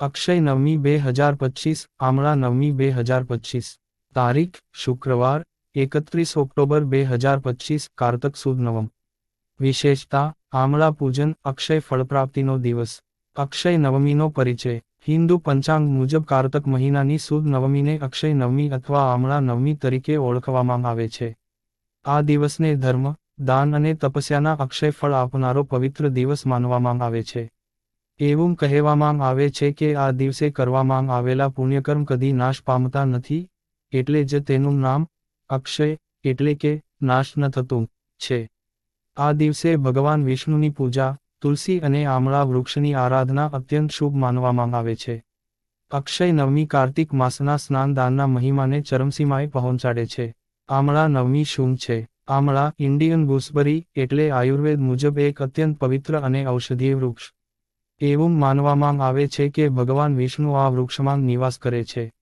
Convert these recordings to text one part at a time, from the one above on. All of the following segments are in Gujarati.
અક્ષય નવમી બે હજાર પચીસ, આમળા નવમી બે હજાર પચીસ. તારીખ, શુક્રવાર, એકત્રીસ ઓક્ટોબર બે હજાર પચીસ, કારતક સુદ નવમ. વિશેષતા, આમળા પૂજન અક્ષય ફળપ્રાપ્તિનો દિવસ. અક્ષય નવમીનો પરિચય. હિન્દુ પંચાંગ મુજબ કારતક મહિનાની સુદ નવમીને અક્ષય નવમી અથવા આમળા નવમી તરીકે ઓળખવામાં આવે છે. આ દિવસને ધર્મ, દાન અને તપસ્યાના અક્ષય ફળ આપનારો પવિત્ર દિવસ માનવામાં આવે છે. એવું કહેવામાં આવે છે કે આ દિવસે કરવામાં આવેલા પુણ્યકર્મ કદી નાશ પામતા નથી, એટલે જ તેનું નામ અક્ષય, એટલે કે નાશ ન થતું, છે. આ દિવસે ભગવાન વિષ્ણુની પૂજા, તુલસી અને આમળા વૃક્ષની આરાધના અત્યંત શુભ માનવામાં આવે છે. અક્ષય નવમી કાર્તિક માસના સ્નાનદાનના મહિમાને ચરમસીમાએ પહોંચાડે છે. આમળા નવમી શું છે. આમળા ઇન્ડિયન ગુસબરી, એટલે આયુર્વેદ મુજબ એક અત્યંત પવિત્ર અને ઔષધીય વૃક્ષ. એવું માનવામાં આવે છે કે ભગવાન વિષ્ણુ આ વૃક્ષમાં નિવાસ કરે છે.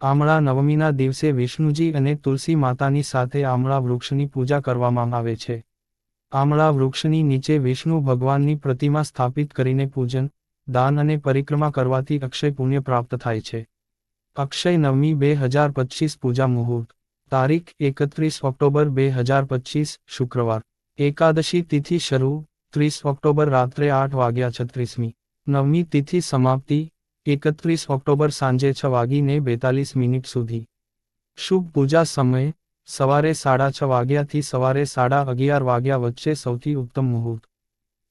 આમળા નવમીના દિવસે વિષ્ણુજી અને તુલસી માતાની સાથે આમળા વૃક્ષની પૂજા કરવામાં આવે છે. આમળા વૃક્ષની નીચે વિષ્ણુ ભગવાનની પ્રતિમા સ્થાપિત કરીને પૂજન, દાન અને પરિક્રમા કરવાથી અક્ષય પુણ્ય પ્રાપ્ત થાય છે. અક્ષય નવમી બે હજાર પચીસ પૂજા મુહૂર્ત, તારીખ એકત્રીસ ઓક્ટોબર બે હજાર પચીસ, શુક્રવાર. એકાદશી તિથિ શરૂ ત્રીસ ઓક્ટોબર રાત્રે આઠ વાગ્યા છત્રીસમી. નવમી તિથિ સમાપ્તિ, એકત્રીસ ઓક્ટોબર સાંજે છ વાગીને બેતાલીસ મિનિટ સુધી. શુભ પૂજા સમય, સવારે સાડા છ વાગ્યાથી સવારે સાડા અગિયાર વાગ્યા વચ્ચે સૌથી ઉત્તમ મુહૂર્ત.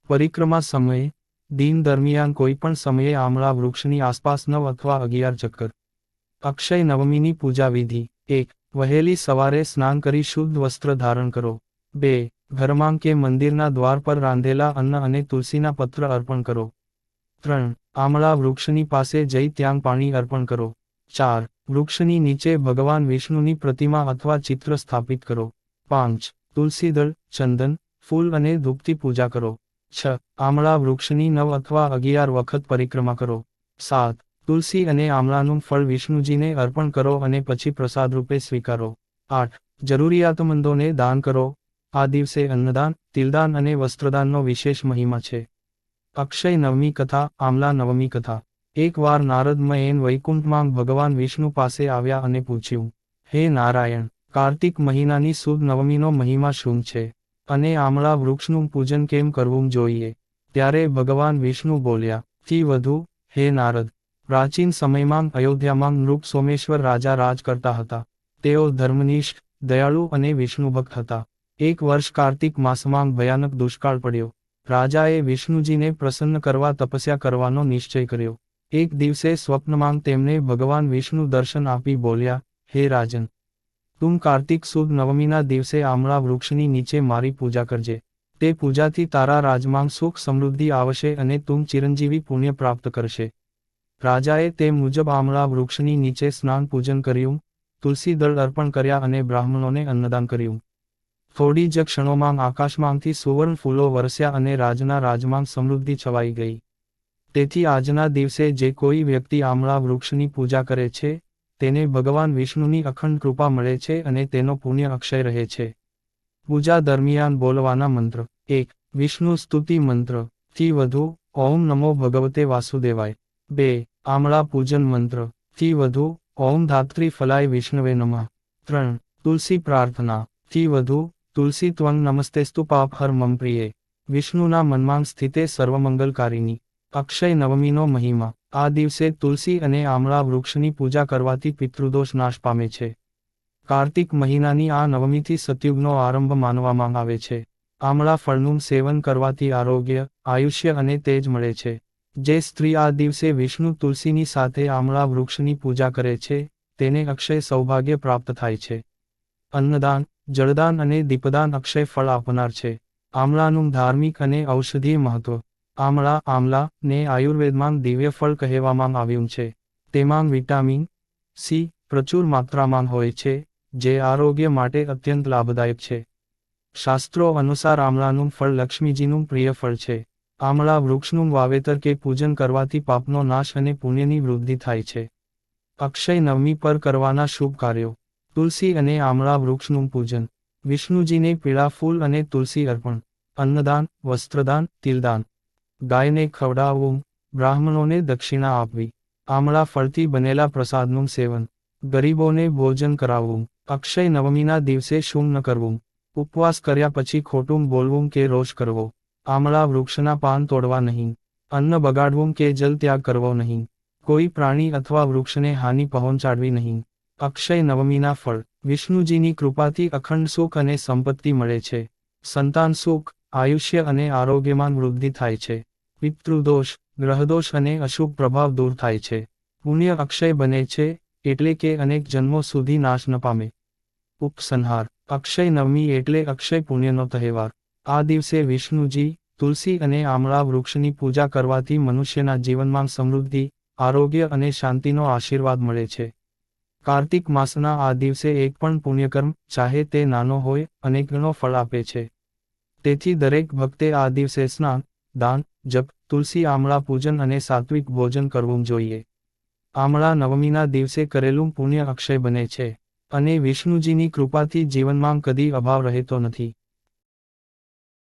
પરિક્રમા સમયે, દિન દરમિયાન કોઈપણ સમયે આમળા વૃક્ષની આસપાસ નવ અથવા અગિયાર ચક્કર. અક્ષય નવમીની પૂજા વિધિ, એક, વહેલી સવારે સ્નાન કરી શુદ્ધ વસ્ત્ર ધારણ કરો. બે ઘરમાં કે મંદિરના દ્વાર પર રાંધેલા અન્ન અને તુલસીના પત્ર અર્પણ કરો. ત્રણ, આમળા વૃક્ષની પાસે જઈ ત્યાં પાણી અર્પણ કરો. ચાર, વૃક્ષની નીચે ભગવાન વિષ્ણુની પ્રતિમા અથવા ચિત્ર સ્થાપિત કરો. પાંચ, તુલસીદળ, ચંદન, ફૂલ અને ધૂપથી પૂજા કરો. છ, આમળા વૃક્ષની નવ અથવા અગિયાર વખત પરિક્રમા કરો. સાત, તુલસી અને આમળાનું ફળ વિષ્ણુજીને અર્પણ કરો અને પછી પ્રસાદ રૂપે સ્વીકારો. આઠ, જરૂરિયાતમંદોને દાન કરો. આ દિવસે અન્નદાન, તિલદાન અને વસ્ત્રદાનનો વિશેષ મહિમા છે. અક્ષય નવમી કથા, આમલા નવમી કથા. એકવાર નારદ મયેન વૈકુંઠમાં ભગવાન વિષ્ણુ પાસે આવ્યા અને પૂછ્યું, હે નારાયણ, કાર્તિક મહિનાની સુદ નવમીનો મહિમા શું છે? અને આમળા વૃક્ષનું પૂજન કેમ કરવું જોઈએ? ત્યારે ભગવાન વિષ્ણુ બોલ્યા, થી વધુ, હે નારદ, પ્રાચીન સમયમાં અયોધ્યામાં નૃપ સોમેશ્વર રાજા રાજ કરતા હતા. તેઓ ધર્મનિષ્ઠ, દયાળુ અને વિષ્ણુભક્ત હતા. એક વર્ષ કાર્તિક માસમાં ભયાનક દુષ્કાળ પડ્યો. રાજાએ વિષ્ણુજીને પ્રસન્ન કરવા તપસ્યા કરવાનો નિશ્ચય કર્યો. એક દિવસે સ્વપ્નમાં તેમને ભગવાન વિષ્ણુ દર્શન આપી બોલ્યા, હે રાજન, તું કાર્તિક સુદ નવમીના દિવસે આમળા વૃક્ષની નીચે મારી પૂજા કરજે. તે પૂજાથી તારા રાજમાં સુખ સમૃદ્ધિ આવશે અને તું ચિરંજીવી પુણ્ય પ્રાપ્ત કરશે. રાજાએ તે મુજબ આમળા વૃક્ષની નીચે સ્નાન પૂજન કર્યું તુલસી દળ અર્પણ કર્યા અને બ્રાહ્મણોને અન્નદાન કર્યું. થોડી જ ક્ષણોમાં આકાશમાંથી સુવર્ણ ફૂલો વરસ્યા અને રાજના રાજમાં સમૃદ્ધિ છવાઈ ગઈ. તેથી આજના દિવસે જે કોઈ વ્યક્તિ આમળા વૃક્ષની પૂજા કરે છે, તેને ભગવાન વિષ્ણુની અખંડ કૃપા મળે છે અને તેનો પુણ્ય અક્ષય રહે છે. પૂજા દરમિયાન બોલવાના મંત્ર. એક, વિષ્ણુ સ્તુતિ મંત્ર. થી વધુ, ઓમ નમો ભગવતે વાસુદેવાય. બે, આમળા પૂજન મંત્ર. થી વધુ, ઓમ ધાત્રી ફલાય વિષ્ણવે નમઃ. ત્રણ, તુલસી પ્રાર્થના. થી વધુ તુલસી ત્વંગ નમસ્તેસ્તુ પાપ હર મમ પ્રિયે. વિષ્ણુના મનમાં સ્થિતે સર્વમંગલકારીની અક્ષય નવમીનો મહિમા. આ દિવસે તુલસી અને આમળા વૃક્ષની પૂજા કરવાથી પિતૃદોષ નાશ પામે છે. કાર્તિક મહિનાની આ નવમીથી સતયુગનો આરંભ માનવામાં આવે છે. આમળા ફળનું સેવન કરવાથી આરોગ્ય, આયુષ્ય અને તેજ મળે છે. જે સ્ત્રી આ દિવસે વિષ્ણુ તુલસીની સાથે આમળા વૃક્ષની પૂજા કરે છે, તેને અક્ષય સૌભાગ્ય પ્રાપ્ત થાય છે. અન્નદાન જળદાન અને દીપદાન અક્ષય ફળ આપનાર છે. આમળાનું ધાર્મિક અને ઔષધીય મહત્વ. આમળા, આમલા ને આયુર્વેદમાં દિવ્ય ફળ કહેવામાં આવ્યું છે. તેમાં વિટામિન સી પ્રચુર માત્રામાં હોય છે, જે આરોગ્ય માટે અત્યંત લાભદાયક છે. શાસ્ત્રો અનુસાર આમળાનું ફળ લક્ષ્મીજીનું પ્રિય ફળ છે. આમળા વૃક્ષનું વાવેતર કે પૂજન કરવાથી પાપનો નાશ અને પુણ્યની વૃદ્ધિ થાય છે. અક્ષય નવમી પર કરવાના શુભ કાર્યો. તુલસી અને આમળા વૃક્ષનું પૂજન. વિષ્ણુજીને પીળા ફૂલ અને તુલસી અર્પણ, અન્નદાન, વસ્ત્રદાન, તિલદાન. ગાયને ખવડાવવું, બ્રાહ્મણોને દક્ષિણા આપવી, આમળા ફળથી બનેલા પ્રસાદનું સેવન, ગરીબોને ભોજન કરાવવું, અક્ષય નવમીના દિવસે શું ન કરવું, ઉપવાસ કર્યા પછી ખોટું બોલવું કે રોષ કરવો, આમળા વૃક્ષના પાન તોડવા નહીં, અન્ન બગાડવું કે જલ ત્યાગ કરવો નહીં, કોઈ પ્રાણી અથવા વૃક્ષને હાનિ પહોંચાડવી નહીં. અક્ષય નવમીના ફળ, વિષ્ણુજીની કૃપાથી અખંડ સુખ અને સંપત્તિ મળે છે. સંતાન સુખ, આયુષ્ય અને આરોગ્યમાં વૃદ્ધિ થાય છે. પિતૃદોષ, ગ્રહદોષ અને અશુભ પ્રભાવ દૂર થાય છે. પુણ્ય અક્ષય બને છે, એટલે કે અનેક જન્મો સુધી નાશ ન પામે. ઉપસંહાર, અક્ષય નવમી એટલે અક્ષય પુણ્યનો તહેવાર. આ દિવસે વિષ્ણુજી, તુલસી અને આમળા વૃક્ષની પૂજા કરવાથી મનુષ્યના જીવનમાં સમૃદ્ધિ, આરોગ્ય અને શાંતિનો આશીર્વાદ મળે છે. કાર્તિક માસના આ દિવસે એક પણ પુણ્યકર્મ, ચાહે તે નાનો હોય અનેકનો ફળ આપે છે. તેથી દરેક ભક્તે આ દિવસે સ્નાન, દાન, જપ, તુલસી, આમળા પૂજન અને સાત્વિક ભોજન કરવું જોઈએ. આમળા નવમીના દિવસે કરેલું પુણ્ય અક્ષય બને છે. અને વિષ્ણુજીની કૃપાથી જીવનમાં કદી અભાવ રહેતો નથી.